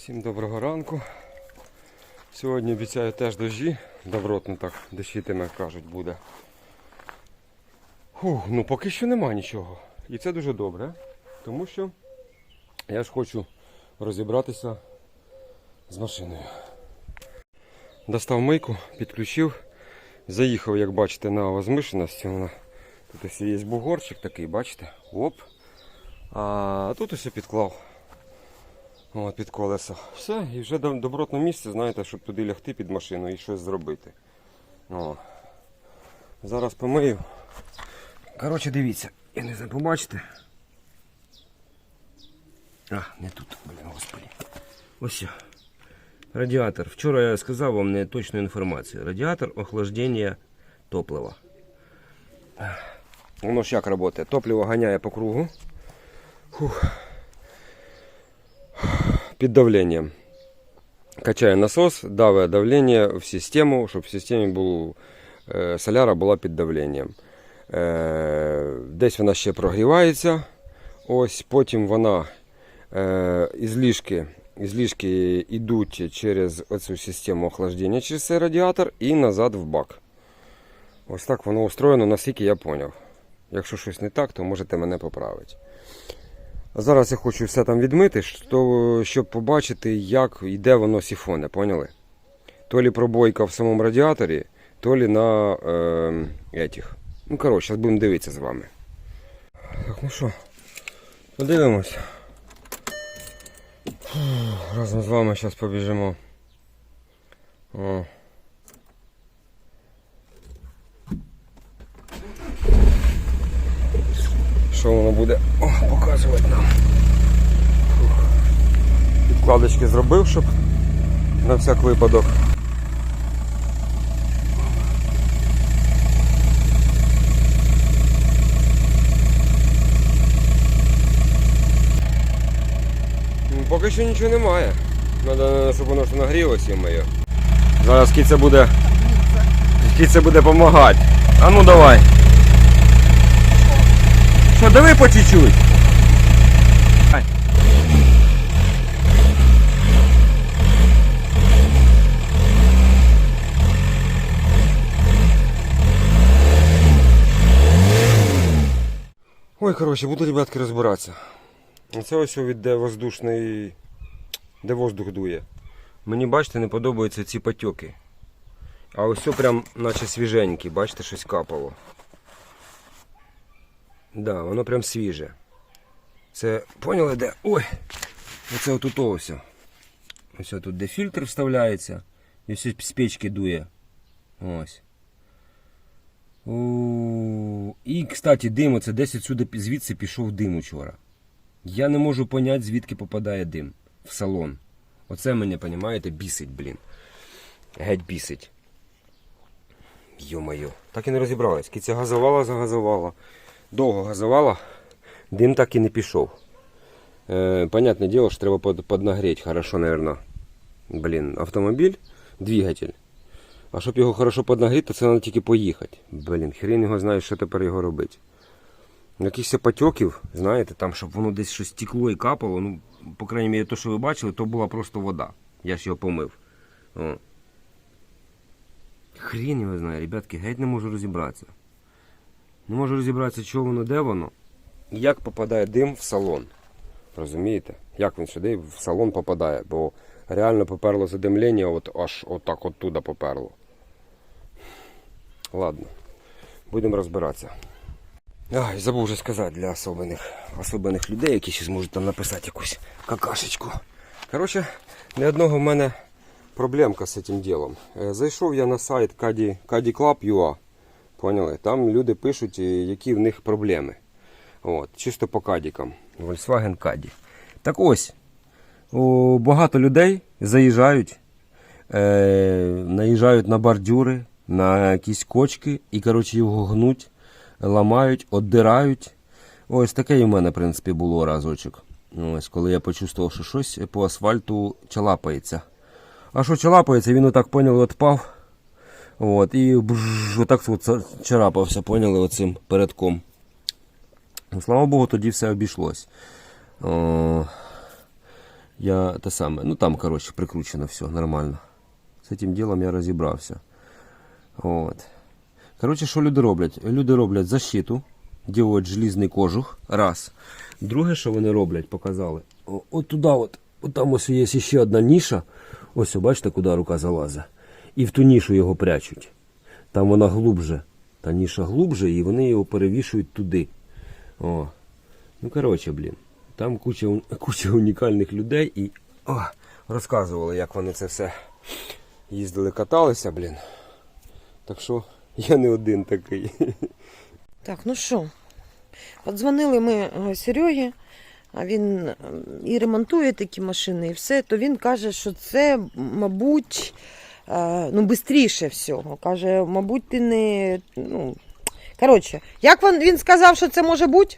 Всім доброго ранку. Сьогодні обіцяю теж дощі. Добротно так дощитиме, кажуть, буде. Фух, ну поки що нема нічого. І це дуже добре. Тому що я ж хочу розібратися з машиною. Достав мийку, підключив. Заїхав, як бачите, на возвишеності. Вона... Тут ось є бугорчик такий, бачите? Оп. А тут ось підклав. От, під колеса. Все, і вже добротне місце, знаєте, щоб туди лягти під машину і щось зробити. О. Зараз помию. Коротше, дивіться, я не знаю, побачите. А, не тут, блін, господи. Ось. Радіатор. Вчора я сказав вам не точну інформацію. Радіатор охлаждення топлива. Воно ж як працює? Топливо ганяє по кругу. Фух. Під давленням. Качає насос, давить давлення в систему, щоб в системі було, е, соляра була під давленням. Е, десь вона ще прогрівається. Ось потім вона е, ізлишки, ізлишки йдуть через оцю систему охлаждення, через цей радіатор і назад в бак. Ось так воно устроєно, наскільки я зрозумів. Якщо щось не так, то можете мене поправити. Зараз я хочу все там відмити, щоб побачити, як йде воно сіфоне, поняли? То лі пробойка в самому радіаторі, то лі на е. Ну, коротше, зараз будемо дивитися з вами. Так, ну що, подивимось. Разом з вами зараз побіжимо. О. Що воно буде показувати нам. Підкладочки зробив, щоб на всяк випадок. Поки що нічого немає. Треба, щоб воно ж нагрілося моє. Зараз кіця буде. Кіця буде допомагати. А ну давай. Що, давай по чуть-чуть. Ой, коротше, буду, ребятки, розбиратися. Це ось від де воздушний. де воздух дує. Мені, бачите, не подобаються ці потьоки. А ось прям наче свіженькі, бачите, щось капало. Да, воно прям свіже. Це поняли де? Ой! Оце отут ось. Ось тут де фільтр вставляється. І все з печки дує. Ось. У, І, кстати, дим, оце десь отсюди звідси пішов дим учора. Я не можу поняти, звідки попадає дим в салон. Оце мене, понімаєте, бісить, блін. Геть бісить. Йо-моє. Так і не розібралась. Киця газувала, загазувала. Довго газувала, дим так і не пішов. Е, понятне діло, що треба под, поднагріти хорошо, наверное. Блін, автомобіль, двигатель. А щоб його хорошо поднагріти, то це треба тільки поїхати. Блін, хрен його знає, що тепер його робити. Якихось потьоків, знаєте, там, щоб воно десь щось текло і капало, ну, по крайній мірі, то, що ви бачили, то була просто вода. Я ж його помив. О. Хрен його знає, ребятки, геть не можу розібратися. Не можу розібратися, що воно, де воно. Як попадає дим в салон. Розумієте? Як він сюди в салон попадає, бо реально поперло задимлення, от аж отак от туди поперло. Ладно, будемо розбиратися. Ай, забув вже сказати для особених, особених людей, які ще зможуть там написати якусь какашечку. Коротше, не одного в мене проблемка з цим ділом. Е, Зайшов я на сайт Caddy, Caddy Club UA. Поняли? Там люди пишуть, е, які в них проблеми. От, чисто по кадікам. Volkswagen Caddy. Так ось, о, багато людей заїжджають, е, наїжджають на бордюри, на якісь кочки і коротше, його гнуть, ламають, оддирають. Ось таке і в мене, в принципі, було разочок. Ось, коли я почувствував, що щось по асфальту чалапається. А що чалапається, він отак поняли, отпав. От, і бжж, отак от чарапався, поняли, оцим передком. Слава Богу, тоді все обійшлось. О, Я те саме, ну там, коротше, прикручено все нормально. З цим ділом я розібрався. От. Коротше, що люди роблять? Люди роблять защиту, ділають желізний кожух. Раз. Друге, що вони роблять, показали. От туди, от, от там ось є ще одна ніша. Ось, бачите, куди рука залазить. І в ту нішу його прячуть. Там вона глубже. Та ніша глубже, і вони його перевішують туди. О. Ну, коротше, блін. Там куча, куча унікальних людей і о, розказували, як вони це все їздили, каталися, блін. Так що я не один такий. Так, ну що, подзвонили ми е, Серегі, а він е, і ремонтує такі машини, і все, то він каже, що це, мабуть, ну, швидше всього. Каже, мабуть, ти не. Ну, коротше, як він, він сказав, що це може бути?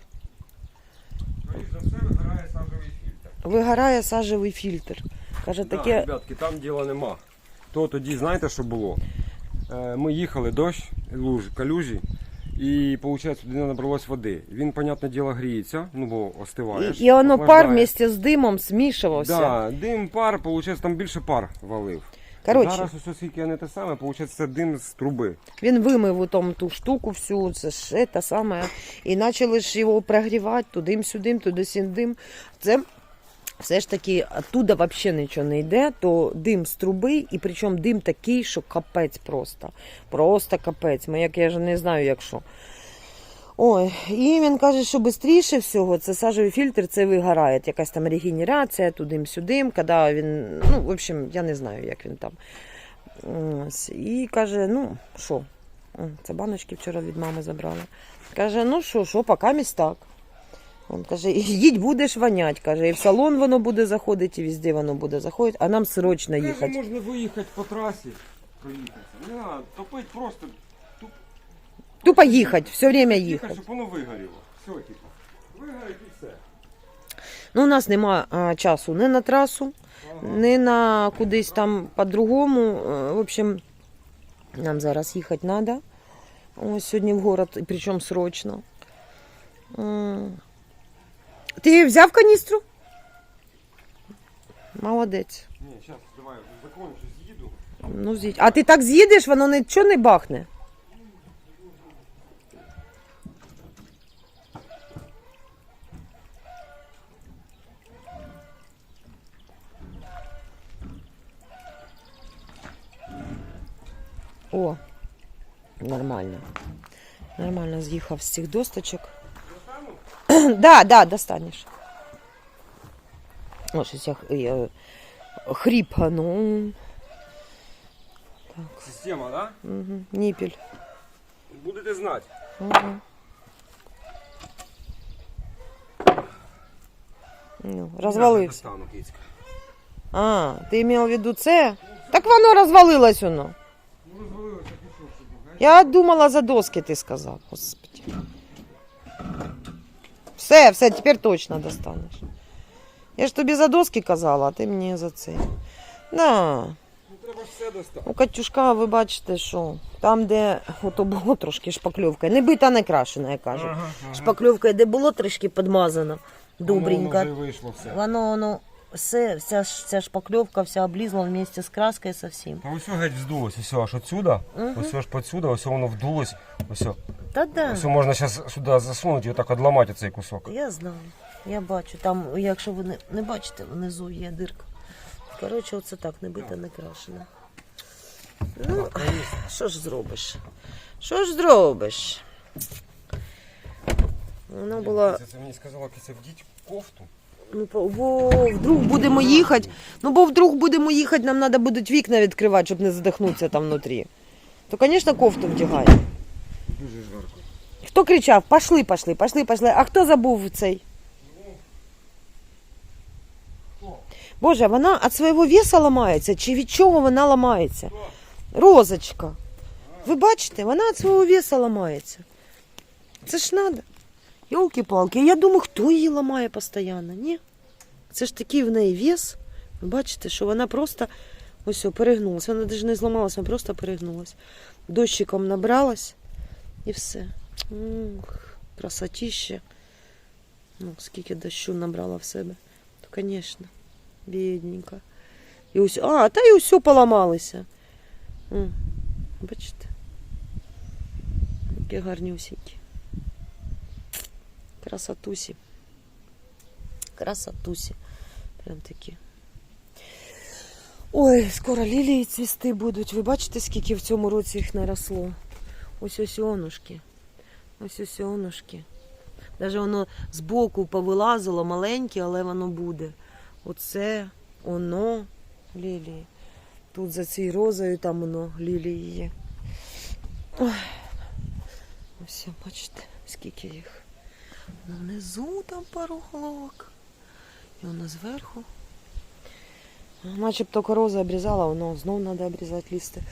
Скоріше за все, виграє сажовий фільтр. Вигорає сажевий фільтр. Каже, Да, таке. ребятки, там діла нема. То тоді, знаєте, що було? Е, Ми їхали дощ, луж, калюжі, і, виходить, туди набралось води. Він, понятне діло, гріється, ну бо остиває. І, і воно пар охлаждає. вместе з димом змішувався. Да, дим, пар, виходить, там більше пар валив. Коротше, Зараз ось оскільки не те саме, виходить, це дим з труби. Він вимив у тому ту штуку всю, це ж те саме. І почали ж його прогрівати туди-сюди, туди-сюди. Це все ж таки оттуда взагалі нічого не йде, то дим з труби, і причому дим такий, що капець просто. Просто капець. Ми як я ж не знаю, як що. Ой, і він каже, що швидше всього це сажовий фільтр, це вигорає. Якась там регенерація, туди-сюди, коли він, ну, в общем, я не знаю, як він там. Ось. І каже, ну що, це баночки вчора від мами забрала. Каже, ну що, що, поки місь так. Він каже, їдь будеш вонять. Каже, і в салон воно буде заходити, і везде воно буде заходити, а нам срочно їхати. можна виїхати по трасі, проїхатися. Не треба топити просто Тупо їхати, все время їхати, щоб воно вигоріло. Все, типу. Вигорить і все. Ну, у нас нема а, часу ні на трасу, ні на кудись там по-другому. Е, В общем, нам зараз їхати треба. Ось сьогодні в город, і причому срочно. Ти взяв каністру? Молодець. Ні, зараз давай закончу, з'їду. Ну, з'їдь. А ти так з'їдеш, воно нічого не бахне. О, нормально. Нормально з'їхав з цих досточок. да, да, достанеш. О, щось я, я хріпану. Система, да? Угу. Ніпіль. Будете знати. Угу. Ну, розвалився. А, ти мав в виду це? Так воно розвалилось воно. Ну, розвалилося, пішов, щоб знаєш. Я думала за доски, ти сказав. Господи. Все, все, тепер точно достанеш. Я ж тобі за доски казала, а ти мені за це. Да. Ну, треба все достати. У Катюшка, ви бачите, що там, де ото було трошки шпакльовка, не бита, не крашена, я кажу. Ага, ага. Шпакльовка, де було трішки підмазано, Воно добренько. вже вийшло все. Воно, воно, все, вся, ж- вся шпакльовка, вся облізла вместе з краскою совсем. А ось геть вздулось, ось аж отсюда, Мгм. ось аж подсюда, ось воно вдулось, ось. Та да, Ось можна зараз сюди засунути і отак одламати цей кусок. я знаю, я бачу. Там, якщо ви не, не бачите, внизу є дирка. Коротше, оце так, не бита, не крашена. Ну, що ж зробиш? Що ж зробиш? Вона була. Це мені сказала, киця, вдіть кофту. Ну, бо вдруг будемо їхати. Ну, бо вдруг будемо їхати, нам треба будуть вікна відкривати, щоб не задихнутися там внутрі. То, звісно, кофту вдягай. Дуже жарко. Хто кричав? Пошли, пошли, пошли, пошли. А хто забув цей? Боже, вона від свого веса ламається, чи від чого вона ламається? Розочка. Ви бачите, вона від свого веса ламається. Це ж треба. Йолки-палки. Я думаю, хто її ламає постійно? Ні. Це ж такий в неї вес. Ви бачите, що вона просто ось перегнулася. Вона навіть не зламалася, вона просто перегнулася. Дощиком набралась і все. Ух, красотіще. Ну, скільки дощу набрала в себе. То, звісно. бідненька. І ось, а, та й усе поламалися. М, Бачите? Які гарнюсінькі. Красотусі. Красотусі. Прям такі. Ой, скоро лілії цвісти будуть. Ви бачите, скільки в цьому році їх наросло? Ось ось онушки. Ось ось онушки. Даже воно збоку повилазило маленьке, але воно буде. Оце, воно, лілії. Тут за цією розою там воно лілії є. Ось, бачите, скільки їх. Ну, Внизу там пару головок. І воно зверху. Начебто короза обрізала, воно знов треба обрізати листи.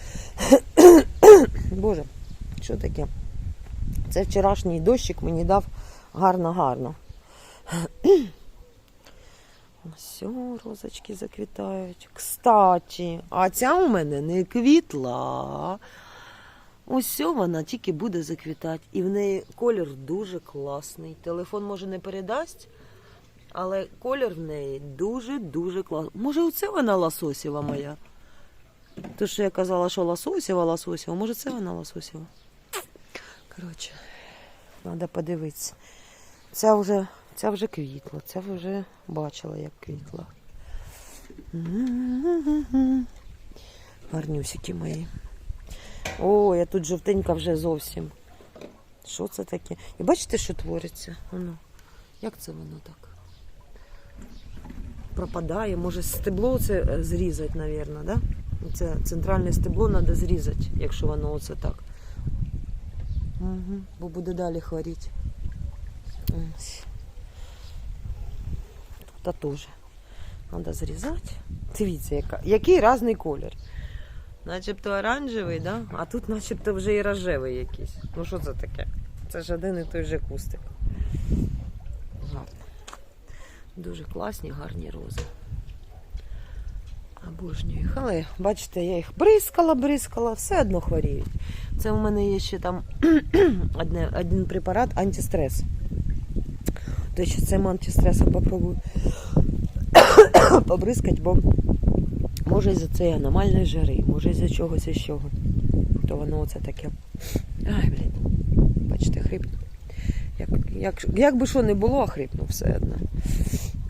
Боже, що таке? Це вчорашній дощик мені дав гарно-гарно. Ось розочки заквітають. Кстаті, а ця у мене не квітла. Ось вона тільки буде заквітати. І в неї колір дуже класний. Телефон може не передасть, але колір в неї дуже-дуже класний. Може, оце вона лососєва моя? То, що я казала, що лососєва, лососєва, може це вона лососєва? Коротше, треба подивитися. Ця вже, ця вже квітла, ця вже бачила, як квітла. Гарнюсики мої. О, я тут жовтенька вже зовсім. Що це таке? І бачите, що твориться? Воно. Як це воно так? Пропадає. Може стебло це е, зрізати, мабуть, да? Це центральне стебло треба зрізати, якщо воно оце так. Угу. Бо буде далі хворіти. Тут теж. Треба зрізати. Дивіться, який різний колір. Начебто оранжевий, да? а тут начебто вже і рожевий якийсь. Ну що це таке? Це ж один і той же кустик. Дуже класні, гарні рози. Обожнюю їх. Але бачите, я їх бризкала, бризкала, все одно хворіють. Це у мене є ще там одне, один препарат антистрес. То ще цим антистресом попробую побризкати, бо може із-за цієї аномальної жари, може із-за чогось іще. То воно оце таке. Ай, блін. Бачите, хрипну. Як, як, як би що не було, а хрипну все одно.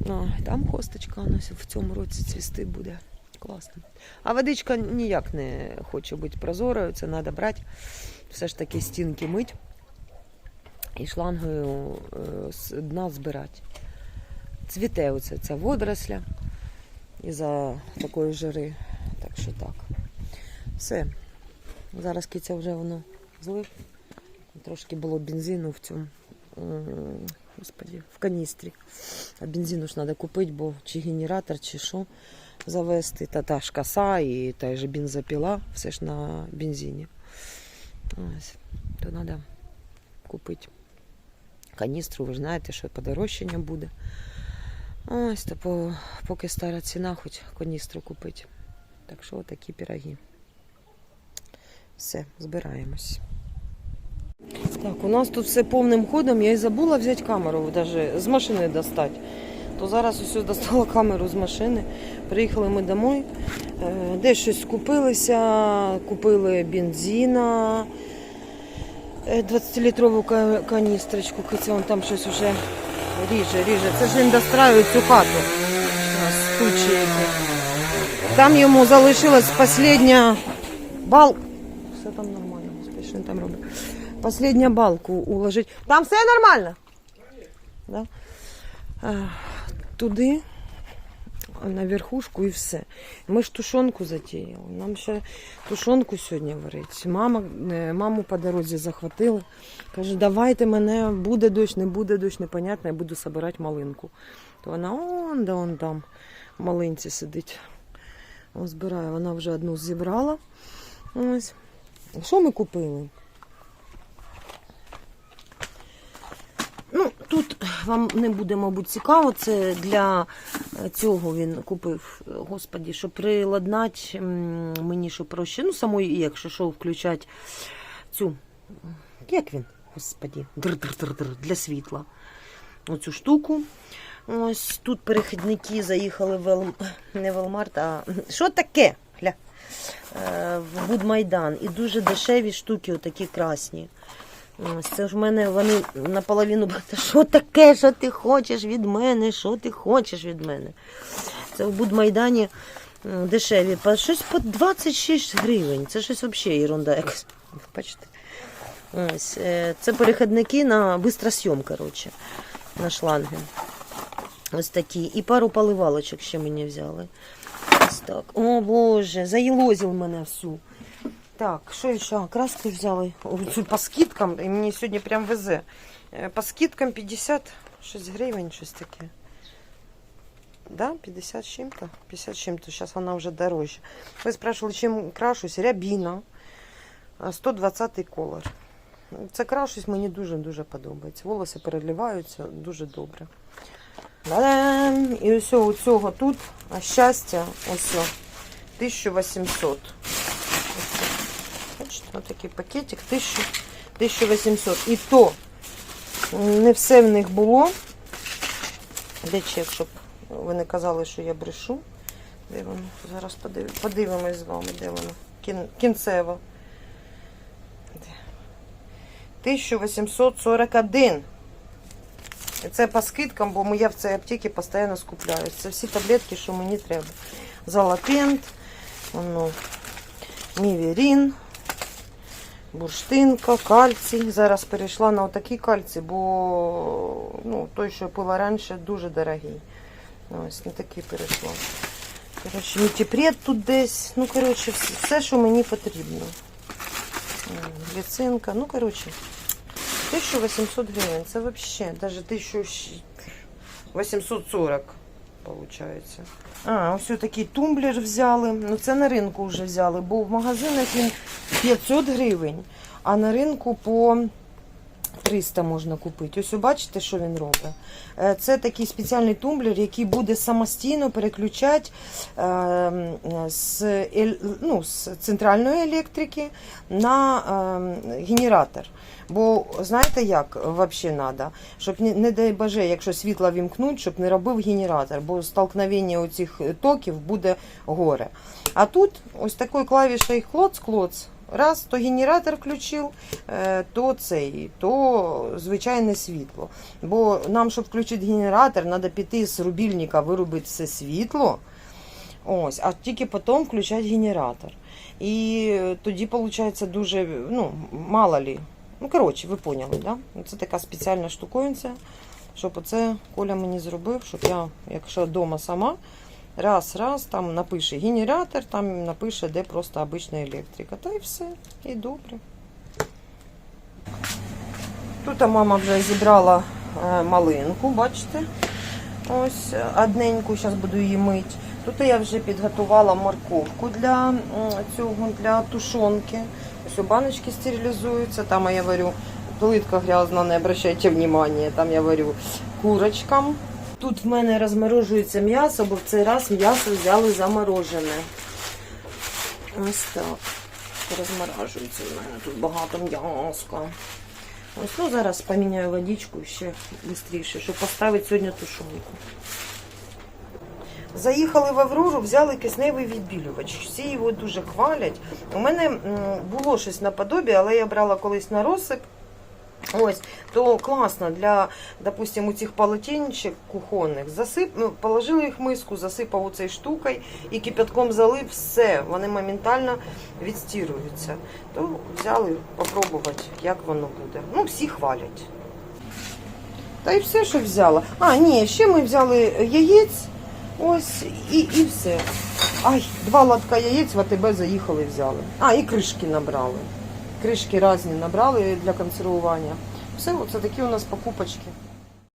А, там хосточка у нас в цьому році цвісти буде. Класно. А водичка ніяк не хоче бути прозорою, це треба брати. Все ж таки стінки мить і шлангою е, з дна збирати. Цвіте оце ця водоросля із-за такої жари. Так що так. Все. Зараз киця вже воно злив. Трошки було бензину в цьому. Господі, в каністрі. А бензину ж треба купити, бо чи генератор, чи що завести. Та та ж коса і та ж бензопіла, все ж на бензині. Ось. То треба купити каністру, ви знаєте, що подорожчання буде. Ось, то по, поки стара ціна, хоч каністру купити. Так що такі пироги. Все, збираємось. Так, у нас тут все повним ходом. Я і забула взяти камеру, навіть з машини достати. То зараз ось достала камеру з машини. Приїхали ми домой. Е, Десь щось купилися, купили бензина, е, 20-літрову ка- каністрочку. Вон там щось вже ріже, ріже. Це ж він достраює цю хату. Стучі які. Там йому залишилась остання бал. Все там нормально, він там робить. Последня балку уложить. Там все нормально? Да? Туди, на верхушку і все. Ми ж тушонку затіяли. Нам ще тушонку сьогодні варить. Мама, е, маму по дорозі захватили. Каже, давайте мене, буде дощ, не буде дощ, непонятно, я буду збирати малинку. То вона он, да он там в малинці сидить. Збирає. Вона вже одну зібрала. Ось. Що ми купили? Ну, тут вам не буде, мабуть, цікаво. Це для е, цього він купив, е, господі, щоб приладнати мені, що проще. Ну, самої, якщо що, включати цю. Як він? Господі, для світла. Оцю штуку. Ось тут перехідники заїхали в Ел... не в Елмарт, а що таке? Гля. Е, В Будмайдан. І дуже дешеві штуки, отакі красні. Ось це ж в мене вони наполовину. Що таке, що ти хочеш від мене? Що ти хочеш від мене? Це в Будмайдані дешеві. Щось по 26 гривень. Це щось взагалі ерунда якась. Бачите? Ось, е, це перехідники на бистросйом, коротше, на шланги. Ось такі. І пару поливалочок ще мені взяли. Ось так. О Боже, заїлозив мене всю. Так, що ще? А, Краску взяли. По скидкам, і мені сьогодні прям везе. Е, По скидкам 56 гривень, щось таке. Да, 50 с чем-то? 50 с чем-то. Сейчас она уже дороже. Вы спрашивали, чим крашусь? Рябіна. А, 120 колор. Це крашусь мені дуже-дуже подобається. Волоси переливаються дуже добре. І ось у цього тут а щастя, ось 1800. Ось. Такий пакетик 1800. І то не все в них було. Де чек, щоб ви не казали, що я брешу. Де воно? Зараз подив... подивимось з вами, де воно. Кін... Кінцево. 1841. І це по скидкам, бо я в цій аптеці постійно скупляюсь. Це всі таблетки, що мені треба. Залапент, воно, міверін, бурштинка, кальцій. Зараз перейшла на отакий кальцій, бо ну, той, що пила раніше, дуже дорогий. Ось на такий перейшла. Коротше, мітіпред тут десь. Ну, коротше, все, що мені потрібно. Гліцинка. Ну, коротше, 1800 гривень. Це взагалі, навіть 1840 виходить. А, ось такий тумблер взяли. Ну, це на ринку вже взяли, бо в магазинах він 500 гривень, а на ринку по 300 можна купити. Ось бачите, що він робить. Е, Це такий спеціальний тумблер, який буде самостійно переключати е, з, ну, з центральної електрики на е, генератор. Бо знаєте як взагалі треба? Щоб не, дай боже, якщо світло вімкнуть, щоб не робив генератор, бо столкновення оцих токів буде горе. А тут ось такою клавішою клоц-клоц. Раз, то генератор включив, е, то цей, то звичайне світло. Бо нам, щоб включити генератор, треба піти з рубільника, вирубити все світло. Ось, а тільки потім включати генератор. І тоді виходить дуже, ну, мало лі. Ну, коротше, ви поняли, да? Це така спеціальна штуковинця, щоб оце Коля мені зробив, щоб я, якщо вдома сама, раз, раз, там напише генератор, там напише, де просто обична електрика. Та і все, і добре. Тут мама вже зібрала е, малинку, бачите? Ось одненьку, зараз буду її мити. Тут я вже підготувала морковку для цього для тушонки. Ось баночки стерилізуються. Там я варю плитка грязна, не обращайте внимания. Там я варю курочкам. Тут в мене розморожується м'ясо, бо в цей раз м'ясо взяли заморожене. Ось так. Розморажується в мене тут багато м'яска. Ось, ну зараз поміняю водичку ще швидше, щоб поставити сьогодні тушонку. Заїхали в Аврору, взяли кисневий відбілювач. Всі його дуже хвалять. У мене було щось наподобі, але я брала колись на розсип. Ось, то класно для, допустим, у цих полотенчик кухонних. Засип, ну, положили їх в миску, засипав оцей штукою і кипятком залив, все, вони моментально відстіруються. То взяли попробувати, як воно буде. Ну, всі хвалять. Та і все, що взяла. А, ні, ще ми взяли яєць. Ось і, і все. Ай, два лотка яєць в АТБ заїхали взяли. А, і кришки набрали. Кришки різні набрали для консервування. Все, оце такі у нас покупочки.